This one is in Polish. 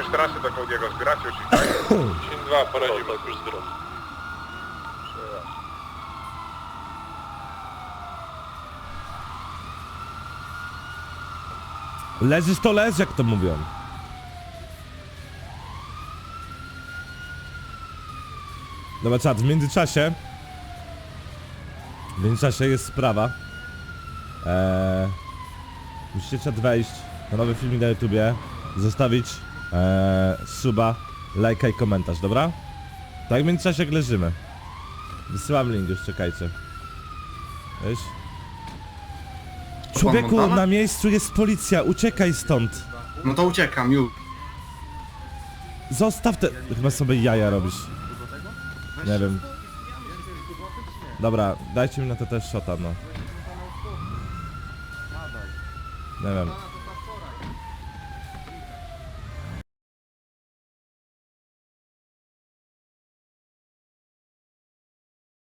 Chcesz trasę do Cody'ego zbierać już i tak? 10-2, poradzimy. Tak, już zbieram. Leżysz to leż, jak to mówią. Dobra, czat, w międzyczasie... W międzyczasie jest sprawa. Eee, musicie czat wejść na nowy filmik na YouTubie, zostawić eee, suba, lajka i komentarz, dobra? Tak w międzyczasie jak leżymy. Wysyłam link, już czekajcie. Weź. Człowieku, Montana? na miejscu jest policja, uciekaj stąd. No to uciekam, już. Zostaw te... Chyba sobie jaja robisz. Nie wiem. Dobra, dajcie mi na to też shota, no. Nie wiem.